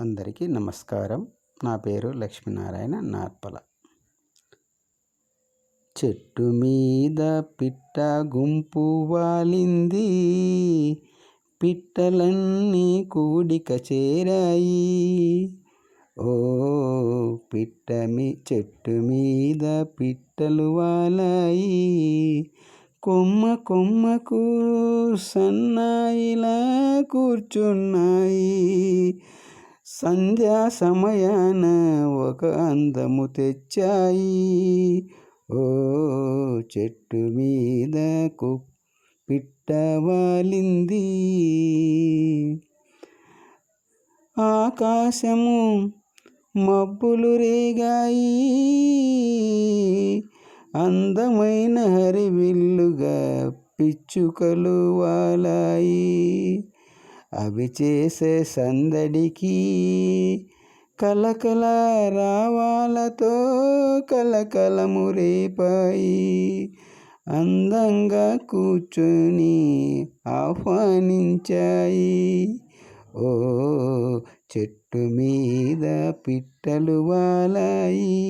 అందరికీ నమస్కారం. నా పేరు లక్ష్మీనారాయణ నార్పల. చెట్టు మీద పిట్ట గుంపు వాలింది. పిట్టలన్నీ కూడిక చేరాయి. ఓ పిట్ట మీ చెట్టు మీద పిట్టలు వాలాయి. కొమ్మ కొమ్మకు సన్నాయిలా కూర్చున్నాయి. సంధ్యా సమయాన ఒక అందము తెచ్చాయి. ఓ చెట్టు మీద కు పిట్ట వాలింది. ఆకాశము మబ్బులు రేగాయి. అందమైన హరివిల్లుగా పిచ్చుకలు వాలాయి. అవి చేసే సందడికి కలకల రావాలతో కలకలము రేపాయి. అందంగా కూర్చొని ఆహ్వానించాయి. ఓ చెట్టు మీద పిట్టలు వాలాయి.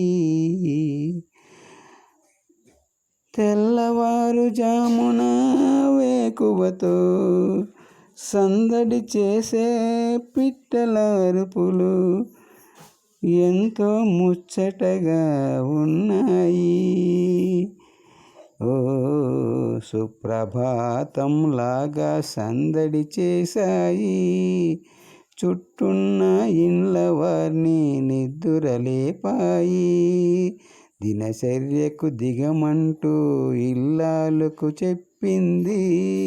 తెల్లవారుజామున వేకువతో సందడి చేసే పిట్టల అరుపులు ఎంతో ముచ్చటగా ఉన్నాయి. ఓ సుప్రభాతంలాగా సందడి చేశాయి. చుట్టున్న ఇండ్ల వారిని నిద్దురలేపాయి. దినచర్యకు దిగమంటూ ఇల్లాలకు చెప్పింది.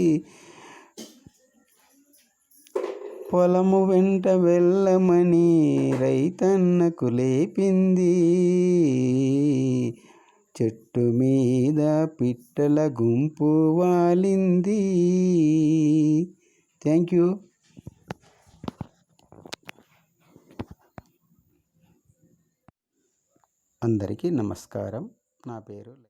పొలము వెంట వెళ్ళమని రైతన్నకు లేపింది. చెట్టు మీద పిట్టల గుంపు వాలింది. Thank you. అందరికీ నమస్కారం. నా పేరు